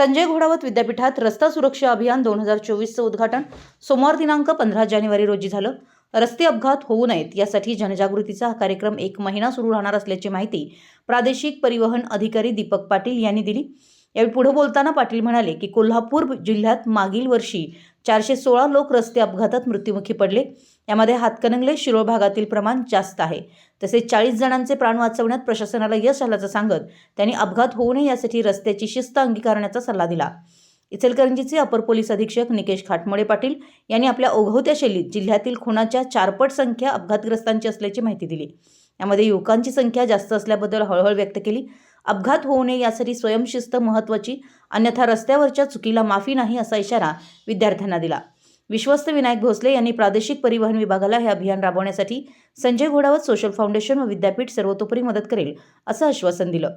संजय घोडावत विद्यापीठात रस्ता सुरक्षा अभियान दोन हजार चोवीसचं उद्घाटन. सोमवार दिनांक पंधरा जानेवारी रोजी झालं. रस्ते अपघात होऊ नयेत यासाठी जनजागृतीचा हा कार्यक्रम एक महिना सुरू राहणार असल्याची माहिती प्रादेशिक परिवहन अधिकारी दीपक पाटील यांनी दिली. यावेळी पुढे बोलताना पाटील म्हणाले की कोल्हापूर जिल्ह्यात मागील वर्षी चारशे सोळा लोक रस्ते अपघातात मृत्युमुखी पडले. यामध्ये हातकणंगले शिरोळ भागातील प्रमाण जास्त आहे. तसेच चाळीस जणांचे प्राण वाचवण्यात प्रशासनाला यश आल्याचं सांगत त्यांनी अपघात होऊ नये यासाठी रस्त्याची शिस्त अंगीकारण्याचा सल्ला दिला. इचलकरंजीचे अपर पोलीस अधीक्षक निकेश खाटमोडे पाटील यांनी आपल्या ओघवत्या शैलीत जिल्ह्यातील खुनाच्या चारपट संख्या अपघातग्रस्तांची असल्याची माहिती दिली. यामध्ये युवकांची संख्या जास्त असल्याबद्दल हळहळ व्यक्त केली. अपघात होऊ नये यासाठी स्वयंशिस्त महत्त्वाची अन्यथा रस्त्यावरच्या चुकीला माफी नाही असा इशारा विद्यार्थ्यांना दिला. विश्वस्त विनायक भोसले यांनी प्रादेशिक परिवहन विभागाला हे अभियान राबवण्यासाठी संजय घोडावत सोशल फाउंडेशन व विद्यापीठ सर्वतोपरी मदत करेल असं आश्वासन दिलं.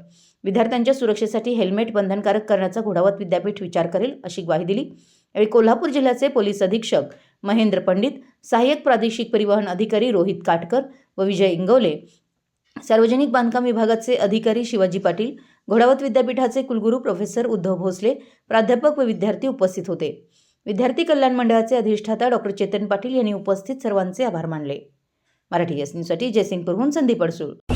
विद्यार्थ्यांच्या सुरक्षेसाठी हेल्मेट बंधनकारक करण्याचा घोडावत विद्यापीठ विचार करेल अशी ग्वाही दिली. यावेळी कोल्हापूर जिल्ह्याचे पोलीस अधीक्षक महेंद्र पंडित सहाय्यक प्रादेशिक परिवहन अधिकारी रोहित काटकर व विजय इंगवले सार्वजनिक बांधकाम विभागाचे अधिकारी शिवाजी पाटील घोडावत विद्यापीठाचे कुलगुरू प्रोफेसर उद्धव भोसले प्राध्यापक व विद्यार्थी उपस्थित होते. विद्यार्थी कल्याण मंडळाचे अधिष्ठाता डॉक्टर चेतन पाटील यांनी उपस्थित सर्वांचे आभार मानले. मराठी एस न्यूजसाठी जयसिंगपूरहून संदीप अडसूळ.